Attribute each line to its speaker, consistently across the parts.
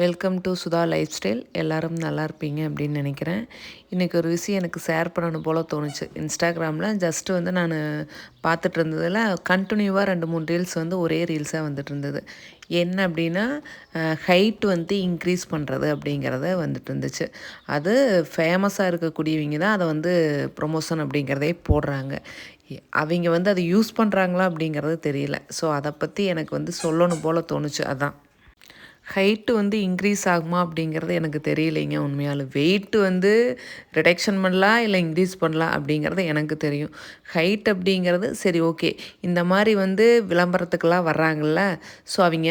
Speaker 1: Welcome to Sudha life style எல்லோரும் நல்லா இருப்பீங்க அப்படின்னு நினைக்கிறேன். இன்றைக்கி ஒரு விஷயம் எனக்கு ஷேர் பண்ணணும் போல் தோணுச்சு. இன்ஸ்டாகிராமில் ஜஸ்ட்டு வந்து நான் பார்த்துட்டு இருந்ததில் கண்டினியூவாக ரெண்டு மூணு ரீல்ஸ் வந்து ஒரே ரீல்ஸாக வந்துட்டு இருந்தது. என்ன அப்படின்னா ஹைட் வந்து இன்க்ரீஸ் பண்ணுறது அப்படிங்கிறத வந்துட்டு இருந்துச்சு. அது ஃபேமஸாக இருக்கக்கூடியவங்க தான் அதை வந்து ப்ரொமோஷன் அப்படிங்கிறதே போடுறாங்க. அவங்க வந்து அதை யூஸ் பண்ணுறாங்களா அப்படிங்கிறது தெரியல. ஸோ அதை பற்றி எனக்கு வந்து சொல்லணும் போல் தோணுச்சு. அதான். ஹைட்டு வந்து இன்க்ரீஸ் ஆகுமா அப்படிங்கிறது எனக்கு தெரியலைங்க. உண்மையால் வெயிட்டு வந்து ரிடக்ஷன் பண்ணலாம் இல்லை இன்க்ரீஸ் பண்ணலாம் அப்படிங்கிறது எனக்கு தெரியும். ஹைட் அப்படிங்கிறது சரி ஓகே இந்த மாதிரி வந்து விளம்பரத்துக்கெல்லாம் வர்றாங்கல்ல. ஸோ அவங்க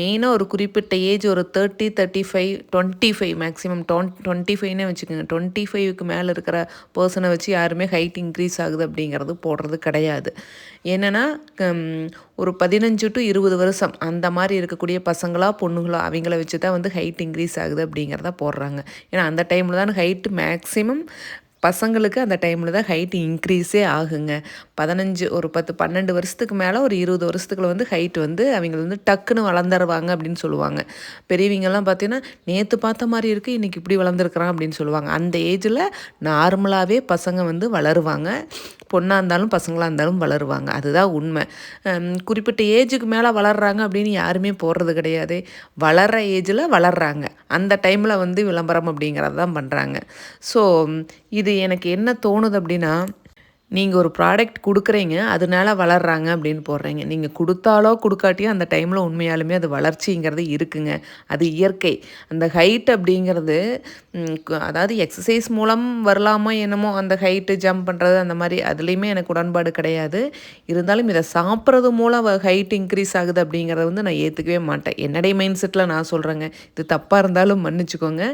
Speaker 1: மெயினாக ஒரு குறிப்பிட்ட ஏஜ் ஒரு thirty thirty five twenty five maximum ton twenty ஃபைவ்னே வச்சுக்கோங்க. டுவெண்ட்டி ஃபைவ்க்கு மேலே இருக்கிற பர்சனை வச்சு யாருமே ஹைட் இன்க்ரீஸ் ஆகுது அப்படிங்கிறது போடுறது கிடையாது. என்னென்னா ஒரு பதினஞ்சு டு இருபது வருஷம் அந்த மாதிரி இருக்கக்கூடிய பசங்களாக இருக்காங்களோ அவங்கள வச்சு தான் வந்து ஹைட் இன்க்ரீஸ் ஆகுது அப்படிங்கிறத போடுறாங்க. ஏன்னா அந்த டைமில் தான் ஹைட்டு மேக்ஸிமம் பசங்களுக்கு அந்த டைமில் தான் ஹைட் இன்க்ரீஸே ஆகுங்க. பதினஞ்சு ஒரு பத்து பன்னெண்டு வருஷத்துக்கு மேலே ஒரு இருபது வருஷத்துக்குள்ள வந்து ஹைட் வந்து அவங்க வந்து டக்குன்னு வளர்ந்துருவாங்க அப்படின்னு சொல்லுவாங்க. பெரியவங்கெல்லாம் பார்த்தீங்கன்னா நேற்று பார்த்த மாதிரி இருக்குது இன்றைக்கி இப்படி வளர்ந்துருக்குறான் அப்படின்னு சொல்லுவாங்க. அந்த ஏஜில் நார்மலாகவே பசங்க வந்து வளருவாங்க. பொண்ணாக இருந்தாலும் பசங்களாக இருந்தாலும் வளருவாங்க. அதுதான் உண்மை. குறிப்பிட்ட ஏஜுக்கு மேலே வளர்கிறாங்க அப்படின்னு யாருமே போடுறது கிடையாது. வளர்கிற ஏஜில் வளர்கிறாங்க அந்த டைமில் வந்து விளம்பரம் அப்படிங்கிறது தான் பண்ணுறாங்க ஸோ இது எனக்கு என்ன தோணுது அப்படின்னா நீங்கள் ஒரு ப்ராடக்ட் கொடுக்குறீங்க அதனால வளர்கிறாங்க அப்படின்னு போடுறீங்க. நீங்கள் கொடுத்தாலோ கொடுக்காட்டியோ அந்த டைமில் உண்மையாலுமே அது வளர்ச்சிங்கிறது இருக்குங்க. அது இயற்கை. அந்த ஹைட் அப்படிங்கிறது அதாவது எக்ஸசைஸ் மூலம் வரலாமோ என்னமோ அந்த ஹைட்டு ஜம்ப் பண்ணுறது அந்த மாதிரி அதுலேயுமே எனக்கு உடன்பாடு கிடையாது. இருந்தாலும் இதை சாப்பிட்றது மூலம் ஹைட் இன்க்ரீஸ் ஆகுது அப்படிங்கிறத வந்து நான் ஏற்றுக்கவே மாட்டேன். என்னடைய மைண்ட் செட்டில் நான் சொல்கிறேங்க இது தப்பாக இருந்தாலும் மன்னிச்சுக்கோங்க.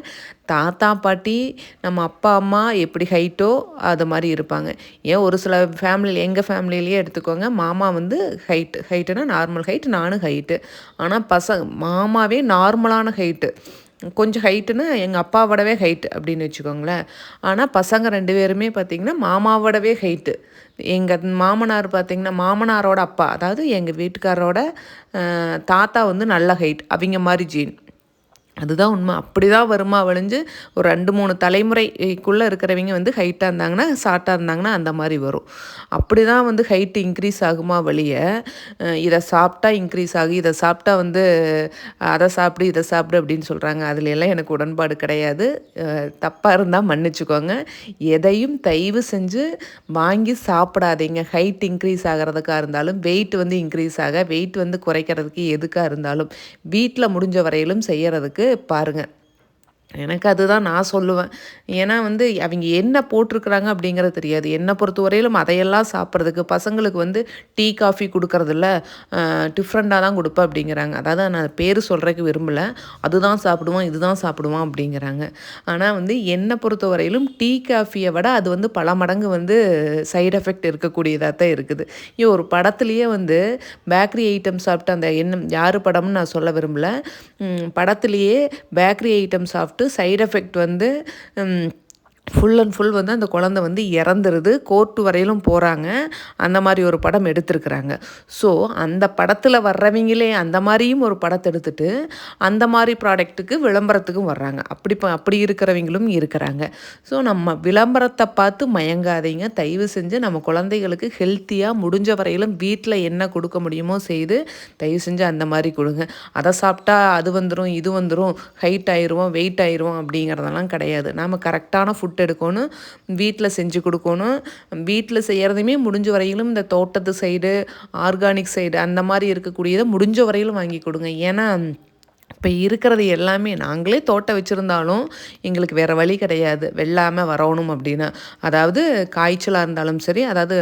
Speaker 1: தாத்தா பாட்டி நம்ம அப்பா அம்மா எப்படி ஹைட்டோ அது மாதிரி இருப்பாங்க. ஏன் ஒரு சில ஃபேமிலி எங்கள் ஃபேமிலியிலேயே எடுத்துக்கோங்க. மாமா வந்து ஹைட்டு ஹைட்டுனா நார்மல் ஹைட் நானும் ஹைட்டு ஆனால் பசங்க மாமாவே நார்மலான ஹைட்டு கொஞ்சம் ஹைட்டுன்னு எங்கள் அப்பாவோடவே ஹைட்டு அப்படின்னு வச்சுக்கோங்களேன். ஆனால் பசங்க ரெண்டு பேருமே பார்த்திங்கன்னா மாமாவோடவே ஹைட்டு எங்கள் மாமனார் பார்த்திங்கன்னா மாமனாரோட அப்பா அதாவது எங்கள் வீட்டுக்காரோட தாத்தா வந்து நல்ல ஹைட் அவங்க மாதிரி ஜீன் அதுதான் உண்மை. அப்படி தான் வருமா வழிஞ்சு ஒரு ரெண்டு மூணு தலைமுறைக்குள்ளே இருக்கிறவங்க வந்து ஹைட்டாக இருந்தாங்கன்னா ஷார்ட்டாக இருந்தாங்கன்னா அந்த மாதிரி வரும். அப்படி தான் வந்து ஹைட்டு இன்க்ரீஸ் ஆகுமா வழிய இதை சாப்பிட்டா இன்க்ரீஸ் ஆகும் இதை சாப்பிட்டா வந்து அதை சாப்பிடு இதை சாப்பிடு அப்படின்னு சொல்கிறாங்க அதில் எல்லாம் எனக்கு உடன்பாடு கிடையாது. தப்பாக இருந்தால் மன்னிச்சுக்கோங்க. எதையும் தயவு செஞ்சு வாங்கி சாப்பிடாதீங்க. ஹைட் இன்க்ரீஸ் ஆகிறதுக்காக இருந்தாலும் வெயிட் வந்து இன்க்ரீஸ் ஆக வெயிட் வந்து குறைக்கிறதுக்கு எதுக்காக இருந்தாலும் வீட்டில் முடிஞ்ச வரையிலும் செய்கிறதுக்கு பாருங்கள் எனக்கு அதுதான் நான் சொல்லுவேன். ஏன்னா வந்து அவங்க என்ன போட்டிருக்கிறாங்க அப்படிங்கிறது தெரியாது. என்னை பொறுத்த வரையிலும் அதையெல்லாம் சாப்பிட்றதுக்கு பசங்களுக்கு வந்து டீ காஃபி கொடுக்கறதில்ல. டிஃப்ரெண்ட்டாக தான் கொடுப்பேன் அப்படிங்கிறாங்க. அதாவது நான் பேர் சொல்கிறதுக்கு விரும்பலை. அதுதான் சாப்பிடுவான் இதுதான் சாப்பிடுவான் அப்படிங்கிறாங்க. ஆனால் வந்து என்னை பொறுத்த வரையிலும் டீ காஃபியை விட அது வந்து பல மடங்கு வந்து சைடு எஃபெக்ட் இருக்கக்கூடியதாக தான் இருக்குது. ஏன் ஒரு படத்துலேயே வந்து பேக்கரி ஐட்டம் சாப்பிட்டு அந்த என்ன யார் படம்னு நான் சொல்ல விரும்பலை. படத்துலேயே பேக்கரி ஐட்டம் சாப்பிட்டு சைடு எஃபெக்ட் வந்து ஃபுல் அண்ட் ஃபுல் வந்து அந்த குழந்த வந்து இறந்துருது. கோர்ட்டு வரையிலும் போகிறாங்க அந்த மாதிரி ஒரு படம் எடுத்திருக்கிறாங்க. ஸோ அந்த படத்தில் வர்றவங்களே அந்த மாதிரியும் ஒரு படத்தை எடுத்துட்டு அந்த மாதிரி ப்ராடக்ட்டுக்கு விளம்பரத்துக்கும் வர்றாங்க. அப்படி அப்படி இருக்கிறவங்களும் இருக்கிறாங்க. ஸோ நம்ம விளம்பரத்தை பார்த்து மயங்காதீங்க. தயவு செஞ்சு நம்ம குழந்தைகளுக்கு ஹெல்த்தியாக முடிஞ்ச வரையிலும் வீட்டில் என்ன கொடுக்க முடியுமோ செய்து தயவு செஞ்சு அந்த மாதிரி கொடுங்க. அதை சாப்பிட்டா அது வந்துடும் இது வந்துடும் ஹைட் ஆயிடுவோம் வெயிட் ஆயிடுவோம் அப்படிங்கிறதெல்லாம் கிடையாது. நாம் கரெக்டான ஃபுட் ஃபுட் எடுக்கணும் வீட்டில் செஞ்சு கொடுக்கணும் வீட்டில் செய்கிறதையுமே முடிஞ்ச வரையிலும் இந்த தோட்டத்து சைடு ஆர்கானிக் சைடு அந்த மாதிரி இருக்கக்கூடியதை முடிஞ்ச வரையிலும் வாங்கி கொடுங்க. ஏன்னா இப்போ இருக்கிறது எல்லாமே நாங்களே தோட்டம் வச்சுருந்தாலும் எங்களுக்கு வேறு வழி கிடையாது. வெள்ளாமல் வரணும் அப்படின்னா. அதாவது காய்ச்சலாக இருந்தாலும் சரி அதாவது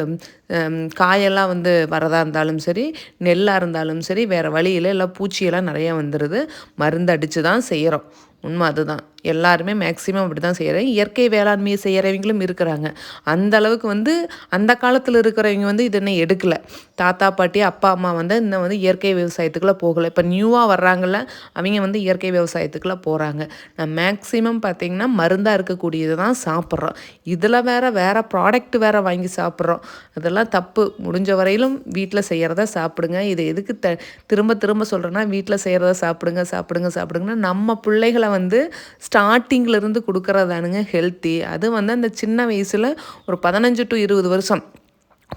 Speaker 1: காயெல்லாம் வந்து வரதாக இருந்தாலும் சரி நெல்லாக இருந்தாலும் சரி வேறு வழியில் எல்லாம் பூச்சியெல்லாம் நிறையா வந்துடுது மருந்து அடித்து தான் செய்கிறோம் உண்மை அதுதான். எல்லாருமே மேக்ஸிமம் அப்படி தான் செய்கிறேன் இயற்கை வேளாண்மையை செய்கிறவங்களும் இருக்கிறாங்க. அந்த அளவுக்கு வந்து அந்த காலத்தில் இருக்கிறவங்க வந்து இது இன்னும் எடுக்கலை. தாத்தா பாட்டி அப்பா அம்மா வந்து இன்னும் வந்து இயற்கை விவசாயத்துக்குள்ளே போகலை. இப்போ நியூவாக வர்றாங்கல்ல அவங்க வந்து இயற்கை விவசாயத்துக்குள்ளே போகிறாங்க நான் மேக்ஸிமம் பார்த்திங்கன்னா மருந்தாக இருக்கக்கூடியது தான் சாப்பிட்றோம். இதில் வேறு வேறு ப்ராடக்ட் வேறு வாங்கி சாப்பிட்றோம். அதெல்லாம் தப்பு. முடிஞ்ச வரையிலும் வீட்டில் செய்கிறத சாப்பிடுங்க. இது எதுக்கு த திரும்ப திரும்ப சொல்கிறேன்னா வீட்டில் செய்கிறத சாப்பிடுங்க சாப்பிடுங்க சாப்பிடுங்கன்னா நம்ம பிள்ளைகளை வந்து ஸ்டார்டிங்கிலிருந்து கொடுக்குறதானுங்க ஹெல்த்தி அது வந்து அந்த சின்ன வயசில் ஒரு பதினஞ்சு டு இருபது வருஷம்.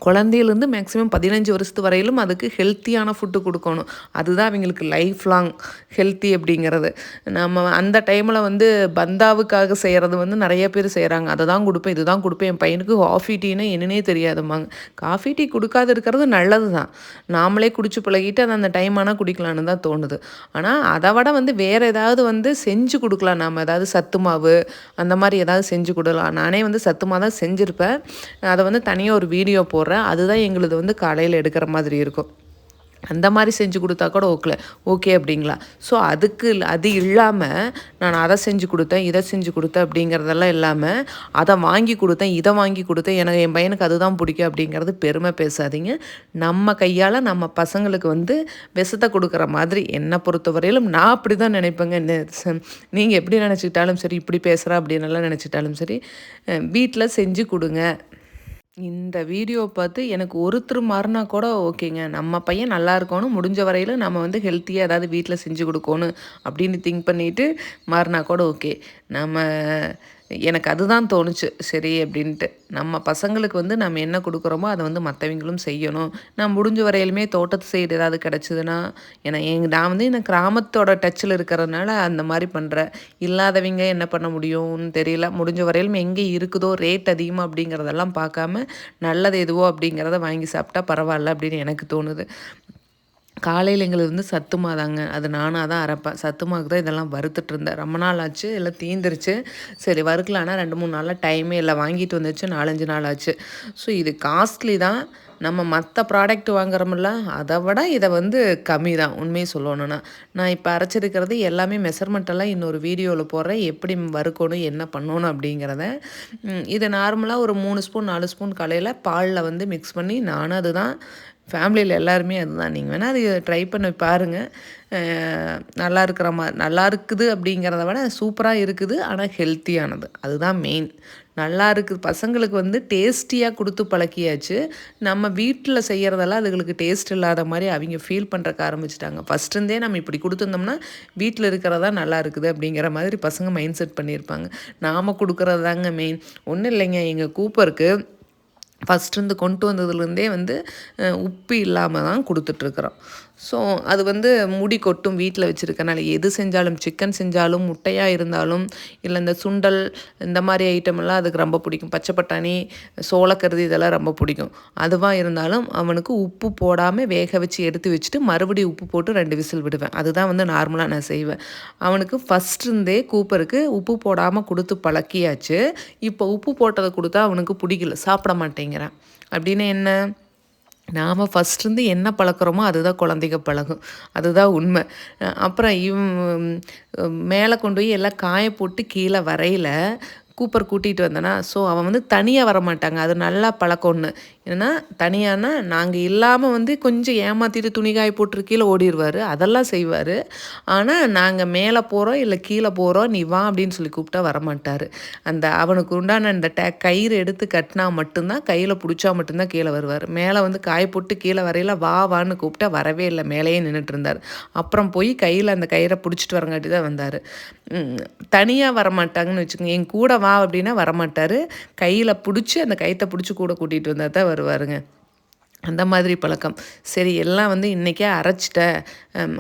Speaker 1: குழந்தையிலேருந்து மேக்ஸிமம் பதினஞ்சு வருஷத்து வரையிலும் அதுக்கு ஹெல்த்தியான ஃபுட்டு கொடுக்கணும். அதுதான் அவங்களுக்கு லைஃப் லாங் ஹெல்த்தி அப்படிங்கிறது. நம்ம அந்த டைமில் வந்து பந்தாவுக்காக செய்கிறது வந்து நிறைய பேர் செய்கிறாங்க அதை தான் கொடுப்பேன் இதுதான் கொடுப்பேன். என் பையனுக்கு காஃபி டீன்னு என்னன்னே தெரியாதும்பாங்க காஃபி டீ கொடுக்காது இருக்கிறது நல்லது தான். நாமளே குடிச்சு பழகிட்டு அதை அந்த டைம் ஆனால் குடிக்கலான்னு தான் தோணுது. ஆனால் அதை விட வந்து வேறு ஏதாவது வந்து செஞ்சு கொடுக்கலாம். நாம் ஏதாவது சத்து மாவு அந்த மாதிரி ஏதாவது செஞ்சு கொடுக்கலாம். நானே வந்து சத்து மாவு தான் செஞ்சுருப்பேன். அதை வந்து தனியாக ஒரு வீடியோ போடுறேன். போடுறேன். அதுதான் எங்களுது வந்து காலையில் எடுக்கிற மாதிரி இருக்கும். அந்த மாதிரி செஞ்சு கொடுத்தா கூட ஓகே ஓகே அப்படிங்களா? ஸோ அதுக்கு அது இல்லாமல் நான் அதை செஞ்சு கொடுத்தேன் இதை செஞ்சு கொடுத்தேன் அப்படிங்கிறதெல்லாம் இல்லாமல் அதை வாங்கி கொடுத்தேன் இதை வாங்கி கொடுத்தேன். எனக்கு என் பையனுக்கு அதுதான் பிடிக்கும் அப்படிங்கிறது பெருமை பேசாதீங்க. நம்ம கையால் நம்ம பசங்களுக்கு வந்து விஷத்தை கொடுக்குற மாதிரி என்னை பொறுத்தவரையிலும் நான் அப்படி தான் நினைப்பேங்க நீங்கள் எப்படி நினச்சிக்கிட்டாலும் சரி இப்படி பேசுகிறா அப்படின்னு எல்லாம் நினச்சிட்டாலும் சரி வீட்டில் செஞ்சு கொடுங்க. இந்த வீடியோ பார்த்து எனக்கு ஒருத்தர் மாறினா கூட ஓகேங்க. நம்ம பையன் நல்லா இருக்கணும். முடிஞ்ச வரையில் நம்ம வந்து ஹெல்த்தியாக ஏதாவது வீட்டில் செஞ்சு கொடுக்கணும் அப்படின்னு திங்க் பண்ணிவிட்டு மாறினா கூட ஓகே. நம்ம எனக்கு அதுதான் தோணுச்சு. சரி அப்படின்ட்டு. நம்ம பசங்களுக்கு வந்து நம்ம என்ன கொடுக்குறோமோ அதை வந்து மற்றவங்களும் செய்யணும். நான் முடிஞ்ச வரையிலுமே தோட்டத்து சைடு ஏதாவது கிடச்சிதுன்னா ஏன்னா எங்கள் நான் வந்து எனக்கு கிராமத்தோட டச்சில் இருக்கிறதுனால அந்த மாதிரி பண்ணுறேன் இல்லாதவங்க என்ன பண்ண முடியும்னு தெரியல. முடிஞ்ச வரையிலும் எங்கே இருக்குதோ ரேட் அதிகமாக அப்படிங்கிறதெல்லாம் பார்க்காம நல்லது எதுவோ அப்படிங்கிறத வாங்கி சாப்பிட்டா பரவாயில்ல அப்படின்னு எனக்கு தோணுது. காலையில் எங்களுக்கு வந்து சத்துமா தாங்க. அது நானாக தான் அரைப்பேன். சத்துமாவுக்கு தான் இதெல்லாம் வறுத்துட்டு இருந்தேன். ரொம்ப நாள் ஆச்சு. எல்லாம் தீந்துருச்சு. சரி வறுக்கலான்னா ரெண்டு மூணு நாளில் டைமே இல்லை. வாங்கிட்டு வந்துச்சு. நாலஞ்சு நாள் ஆச்சு. ஸோ இது காஸ்ட்லி தான். நம்ம மற்ற ப்ராடக்ட் வாங்குறோம்ல அதை விட இதை வந்து கம்மி தான். உண்மையை சொல்லணுன்னா நான் இப்போ அரைச்சிருக்கிறது எல்லாமே மெஷர்மெண்ட்டெல்லாம் இன்னொரு வீடியோவில் போடுறேன். எப்படி வறுக்கணும் என்ன பண்ணணும் அப்படிங்கிறத. இதை நார்மலாக ஒரு மூணு ஸ்பூன் நாலு ஸ்பூன் கலையில் பாலில் வந்து மிக்ஸ் பண்ணி நானும் அதுதான் ஃபேமிலியில் எல்லாருமே அதுதான். நீங்கள் வேணால் அது ட்ரை பண்ணி பாருங்கள் நல்லா இருக்கிற மாதிரி நல்லா இருக்குது அப்படிங்கிறத விட சூப்பராக இருக்குது ஆனால் ஹெல்த்தியானது அதுதான் மெயின் நல்லா இருக்குது. பசங்களுக்கு வந்து டேஸ்டியாக கொடுத்து பழக்கியாச்சு. நம்ம வீட்டில் செய்கிறதெல்லாம் அதுகளுக்கு டேஸ்ட் இல்லாத மாதிரி அவங்க ஃபீல் பண்ணுறக்கு ஆரம்பிச்சிட்டாங்க. ஃபஸ்ட்டுருந்தே நம்ம இப்படி கொடுத்துருந்தோம்னா வீட்டில் இருக்கிறதா நல்லா இருக்குது அப்படிங்கிற மாதிரி பசங்க மைண்ட் செட் பண்ணியிருப்பாங்க. நாம் கொடுக்குறது தாங்க மெயின் ஒன்றும் இல்லைங்க. எங்கள் கூப்பருக்கு ஃபஸ்ட்டு இருந்து கொண்டு வந்ததுலேருந்தே வந்து உப்பு இல்லாமல் தான் கொடுத்துட்ருக்குறோம் ஸோ அது வந்து முடி கொட்டும் வீட்டில் வச்சுருக்கனால எது செஞ்சாலும் சிக்கன் செஞ்சாலும் முட்டையாக இருந்தாலும் இல்லை இந்த சுண்டல் இந்த மாதிரி ஐட்டமெல்லாம் அதுக்கு ரொம்ப பிடிக்கும். பச்சை பட்டாணி சோளக்கருது இதெல்லாம் ரொம்ப பிடிக்கும். அதுவாக இருந்தாலும் அவனுக்கு உப்பு போடாமல் வேக வச்சு எடுத்து வச்சுட்டு மறுபடியும் உப்பு போட்டு ரெண்டு விசில் விடுவேன். அதுதான் வந்து நார்மலாக நான் செய்வேன். அவனுக்கு ஃபஸ்ட்ருந்தே கூப்பருக்கு உப்பு போடாமல் கொடுத்து பழக்கியாச்சு. இப்போ உப்பு போட்டதை கொடுத்தா அவனுக்கு பிடிக்கல. சாப்பிட மாட்டேங்கிறான். அப்படின்னு என்ன? நாம் ஃபஸ்ட்லேருந்து என்ன பழக்கிறோமோ அதுதான் குழந்தைங்க பழகும். அதுதான் உண்மை. அப்புறம் இவ் மேலே கொண்டு போய் எல்லாம் காய போட்டு கீழே வரையில் கூப்பர் கூட்டிகிட்டு வந்தேன்னா ஸோ அவன் வந்து தனியாக வர மாட்டாங்க அது நல்லா பழக்கம்னு ஏன்னா தனியானா நாங்கள் இல்லாமல் வந்து கொஞ்சம் ஏமாற்றிட்டு துணி காய போட்டு கீழே ஓடிடுவார் அதெல்லாம் செய்வார். ஆனால் நாங்கள் மேலே போகிறோம் இல்லை கீழே போகிறோம் நீ வா அப்படின்னு சொல்லி கூப்பிட்டா வரமாட்டார். அந்த அவனுக்கு உண்டான அந்த டே கயிறு எடுத்து கட்டினா மட்டும்தான் கையில் பிடிச்சா மட்டும்தான் கீழே வருவார். மேலே வந்து காய் போட்டு கீழே வரையில வா வான்னு கூப்பிட்டா வரவே இல்லை. மேலேயே நின்றுட்டு இருந்தார். அப்புறம் போய் கையில் அந்த கயிறை பிடிச்சிட்டு வரங்காட்டி தான் வந்தார். தனியாக வரமாட்டாங்கன்னு வச்சுக்கோங்க. என் கூட வா அப்படின்னா வரமாட்டார். கையில் பிடிச்சி அந்த கைத்தை பிடிச்சி கூட கூட்டிகிட்டு வந்தால் தான் வருவாருங்க. அந்த மாதிரி பழக்கம். சரி எல்லாம் வந்து இன்றைக்கே அரைச்சிட்டேன்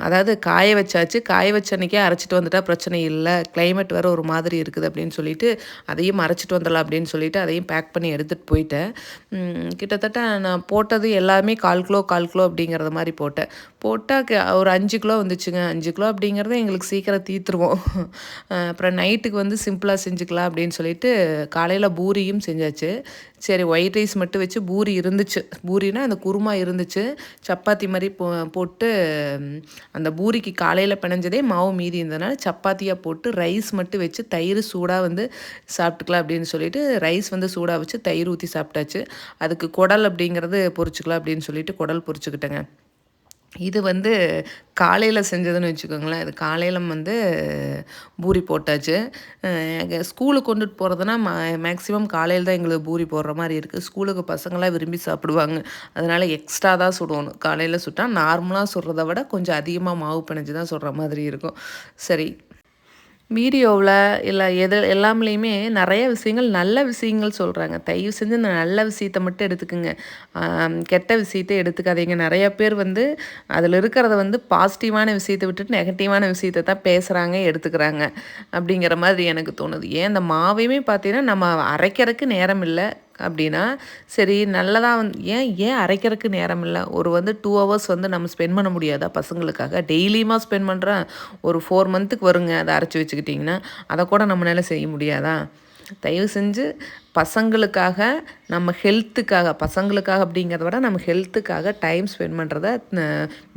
Speaker 1: அதாவது காய வச்சாச்சு. காய வச்ச அன்றைக்கே அரைச்சிட்டு வந்துட்டால் பிரச்சனை இல்லை. கிளைமேட் வேறு ஒரு மாதிரி இருக்குது அப்படின்னு சொல்லிட்டு அதையும் அரைச்சிட்டு வந்துடலாம் அப்படின்னு சொல்லிட்டு அதையும் பேக் பண்ணி எடுத்துகிட்டு போயிட்டேன். கிட்டத்தட்ட நான் போட்டது எல்லாமே கால் கிலோ கால் கிலோ அப்படிங்கிறத மாதிரி போட்டேன். போட்டால் ஒரு அஞ்சு கிலோ வந்துச்சுங்க. அஞ்சு கிலோ அப்படிங்கிறத எங்களுக்கு சீக்கிரம் தீர்த்துருவோம். அப்புறம் நைட்டுக்கு வந்து சிம்பிளாக செஞ்சுக்கலாம் அப்படின்னு சொல்லிட்டு காலையில் பூரியும் செஞ்சாச்சு. சரி ஒயிட் ரைஸ் மட்டும் வச்சு பூரி இருந்துச்சு. பூரினா அந்த குருமா இருந்துச்சு. சப்பாத்தி மாதிரி போ போட்டு அந்த பூரிக்கு காலையில் பிணைஞ்சதே மாவு மீதி இருந்ததுனால சப்பாத்தியாக போட்டு ரைஸ் மட்டும் வச்சு தயிர் சூடாக வந்து சாப்பிட்டுக்கலாம் அப்படின்னு சொல்லிட்டு ரைஸ் வந்து சூடாக வச்சு தயிர் ஊற்றி சாப்பிட்டாச்சு. அதுக்கு குடல் அப்படிங்கிறது பொரிச்சுக்கலாம் அப்படின்னு சொல்லிட்டு குடல் பொரிச்சுக்கிட்டேங்க இது வந்து காலையில் செஞ்சதுன்னு வச்சுக்கோங்களேன். இது காலையில் வந்து பூரி போட்டாச்சு. எங்கள் ஸ்கூலுக்கு கொண்டுட்டு போகிறதுனா மா மேக்ஸிமம் காலையில் தான் எங்களுக்கு பூரி போடுற மாதிரி இருக்குது ஸ்கூலுக்கு பசங்களாம் விரும்பி சாப்பிடுவாங்க. அதனால் எக்ஸ்ட்ரா தான் சுடணும். காலையில் சுட்டால் நார்மலாக சுடுறத விட கொஞ்சம் அதிகமாக மாவு பிணைஞ்சு தான் சுடுற மாதிரி இருக்கும். சரி வீடியோவில் இல்லை எது எல்லாம்லேயுமே நிறைய விஷயங்கள் நல்ல விஷயங்கள் சொல்கிறாங்க தயவு செஞ்சு இந்த நல்ல விஷயத்தை மட்டும் எடுத்துக்கோங்க. கெட்ட விஷயத்தை எடுத்துக்காதீங்க. நிறைய பேர் வந்து அதில் இருக்கிறத வந்து பாசிட்டிவான விஷயத்தை விட்டுட்டு நெகட்டிவான விஷயத்தை தான் பேசுகிறாங்க எடுத்துக்கிறாங்க. அப்படிங்கிற மாதிரி எனக்கு தோணுது. ஏன் இந்த மாவையுமே பார்த்தீங்கன்னா நம்ம அரைக்கிறதுக்கு நேரம் இல்லை. அப்படின்னா சரி நல்லதாக வந்து ஏன் ஏன் அரைக்கிறதுக்கு நேரம் இல்லை ஒரு வந்து டூ ஹவர்ஸ் வந்து நம்ம ஸ்பெண்ட் பண்ண முடியாதா பசங்களுக்காக? டெய்லியுமா ஸ்பெண்ட் பண்ணுறேன் ஒரு ஃபோர் மந்த்துக்கு வருங்க அதை அரைச்சி வச்சுக்கிட்டிங்கன்னா அதை கூட நம்மளால செய்ய முடியாதா? தயவு செஞ்சு பசங்களுக்காக நம்ம ஹெல்த்துக்காக பசங்களுக்காக அப்படிங்கிறத விட நம்ம ஹெல்த்துக்காக டைம் ஸ்பெண்ட் பண்ணுறத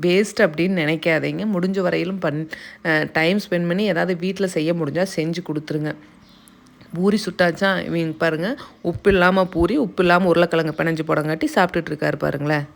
Speaker 1: வேஸ்ட் அப்படின்னு நினைக்காதீங்க. முடிஞ்ச வரையிலும் பண் டைம் ஸ்பெண்ட் பண்ணி ஏதாவது வீட்டில் செய்ய முடிஞ்சால் செஞ்சு கொடுத்துருங்க. பூரி சுட்டாச்சா? இவங்க பாருங்கள் உப்பு இல்லாமல் பூரி உப்பு இல்லாமல் உருளைக்கிழங்கு பிணைஞ்சு போடங்காட்டி சாப்பிட்டுட்டு இருக்காரு பாருங்களேன்.